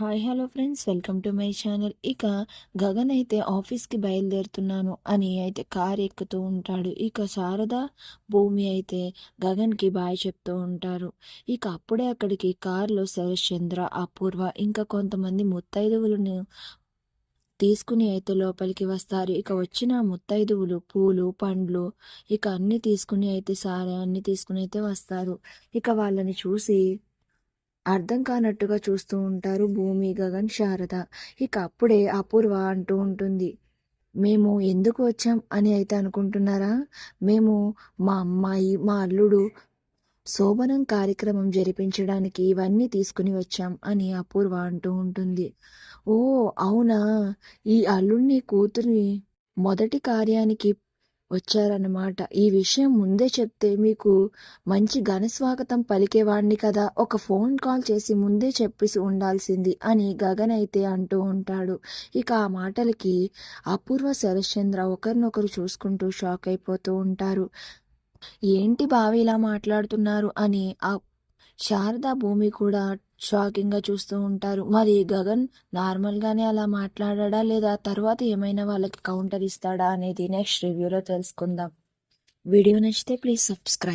Hi hello friends. Welcome to my channel. ఇక గగన్ అయితే ఆఫీస్కి బయలుదేరుతున్నాను అని అయితే కార్ ఎక్కుతూ ఉంటాడు. ఇక శారద భూమి అయితే గగన్కి బాయ్ చెప్తూ ఉంటారు. ఇక అప్పుడే అక్కడికి కార్లో శరశ్చంద్ర అపూర్వ ఇంకా కొంతమంది ముత్తైదువులను తీసుకుని అయితే లోపలికి వస్తారు. ఇక వచ్చిన ముత్తైదువులు పూలు పండ్లు ఇక అన్ని తీసుకుని అయితే సారే అన్నీ తీసుకుని అయితే వస్తారు. ఇక వాళ్ళని చూసి అర్థం కానట్టుగా చూస్తూ ఉంటారు భూమి గగన్ శారద. ఇక అప్పుడే అపూర్వ అంటూ ఉంటుంది మేము ఎందుకు వచ్చాం? అని అయితే అనుకుంటున్నారా? మేము మా అమ్మాయి మా అల్లుడు శోభనం కార్యక్రమం జరిపించడానికి ఇవన్నీ తీసుకుని వచ్చాం అని అపూర్వ అంటూ ఉంటుంది. ఓ అవునా? ఈ అల్లుడిని కూతుర్ని మొదటి కార్యానికి వచ్చారన్నమాట. ఈ విషయం ముందే చెప్తే మీకు మంచి ఘనస్వాగతం పలికేవాడిని కదా. ఒక ఫోన్ కాల్ చేసి ముందే చెప్పేసి ఉండాల్సింది అని గగన్ అయితే అంటూ ఉంటాడు. ఇక ఆ మాటలకి అపూర్వ శరశ్చంద్ర ఒకరినొకరు చూసుకుంటూ షాక్ అయిపోతూ ఉంటారు. ఏంటి బావి ఇలా మాట్లాడుతున్నారు? అని ఆ శారదా భూమి కూడా షాకింగ్గా చూస్తూ ఉంటారు. మరి గగన్ నార్మల్గానే అలా మాట్లాడా లేదా తర్వాత ఏమైనా వాళ్ళకి కౌంటర్ ఇస్తాడా? అనేది నెక్స్ట్ రివ్యూలో తెలుసుకుందాం. వీడియో నచ్చితే ప్లీజ్ సబ్స్క్రైబ్